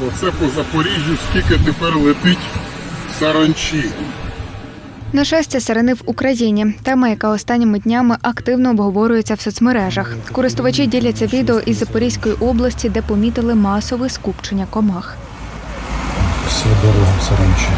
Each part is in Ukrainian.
Оце по Запоріжжю скільки тепер летить саранчі. На щастя, сарани в Україні. Тема, яка останніми днями активно обговорюється в соцмережах. Користувачі діляться відео із Запорізької області, де помітили масове скупчення комах. Все дорогам саранчі.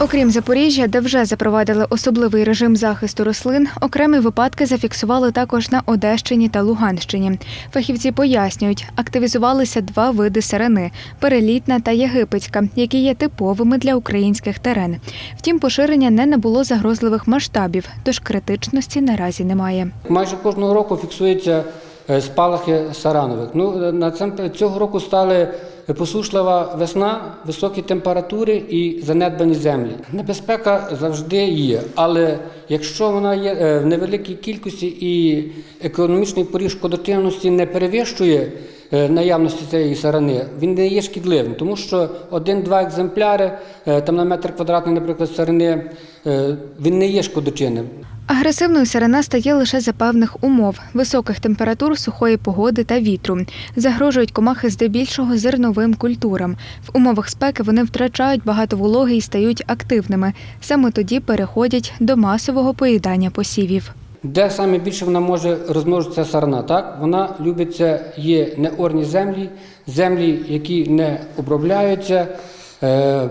Окрім Запоріжжя, де вже запровадили особливий режим захисту рослин, окремі випадки зафіксували також на Одещині та Луганщині. Фахівці пояснюють, активізувалися два види сирени перелітна та єгипетська, які є типовими для українських терен. Втім, поширення не набуло загрозливих масштабів, тож критичності наразі немає. Майже кожного року фіксуються е, спалахи саранових. Ну, е, на цього року стали посушлива весна, високі температури і занедбані землі. Небезпека завжди є, але якщо вона є е, в невеликій кількості і економічний поріг шкодотворності не перевищує е, наявності цієї сарани, він не є шкідливим, тому що один-два екземпляри, е, там на метр квадратний, наприклад, сарани, він не є шкодочинним. Агресивною сирена стає лише за певних умов високих температур, сухої погоди та вітру. Загрожують комахи здебільшого зерновим культурам. В умовах спеки вони втрачають багато вологи і стають активними. Саме тоді переходять до масового поїдання посівів. Де саме більше вона може розмножитися сарна? Так? Вона любиться, є неорні землі, землі, які не обробляються,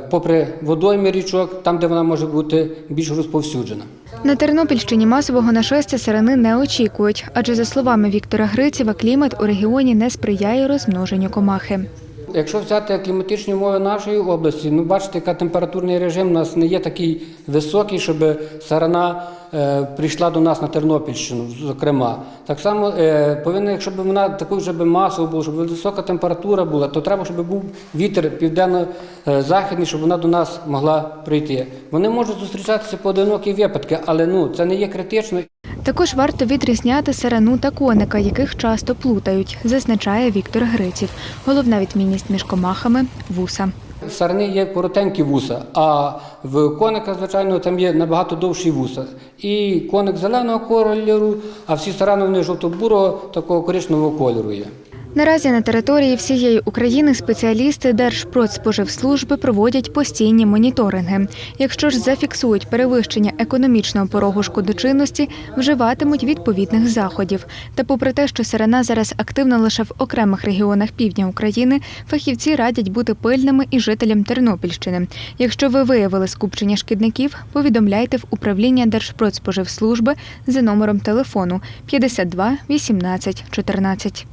попри водойми річок, там, де вона може бути більш розповсюджена. На Тернопільщині масового нашестя сирени не очікують, адже за словами Віктора Грицєва, клімат у регіоні не сприяє розмноженню комахи. Якщо взяти кліматичні умови нашої області, ну бачите, яка температурний режим у нас не є такий високий, щоб сарана е, прийшла до нас на Тернопільщину, зокрема. Так само е, повинна, якщо б вона такою вже би масово була, щоб висока температура була, то треба, щоб був вітер південно-західний, щоб вона до нас могла прийти. Вони можуть зустрічатися поодинокі випадки, але ну це не є критично. Також варто відрізняти сарану та коника, яких часто плутають, зазначає Віктор Гриців. Головна відмінність між комахами вуса. Сарни є коротенькі вуса, а в коника, звичайно, там є набагато довші вуса. І коник зеленого кольору, а всі сарани вони жовто-бурого, такого коричневого кольору є. Наразі на території всієї України спеціалісти Держпродспоживслужби проводять постійні моніторинги. Якщо ж зафіксують перевищення економічного порогу шкодочинності, вживатимуть відповідних заходів. Та попри те, що сирена зараз активна лише в окремих регіонах півдня України, фахівці радять бути пильними і жителям Тернопільщини. Якщо ви виявили скупчення шкідників, повідомляйте в управління Держпродспоживслужби за номером телефону 52 18 14.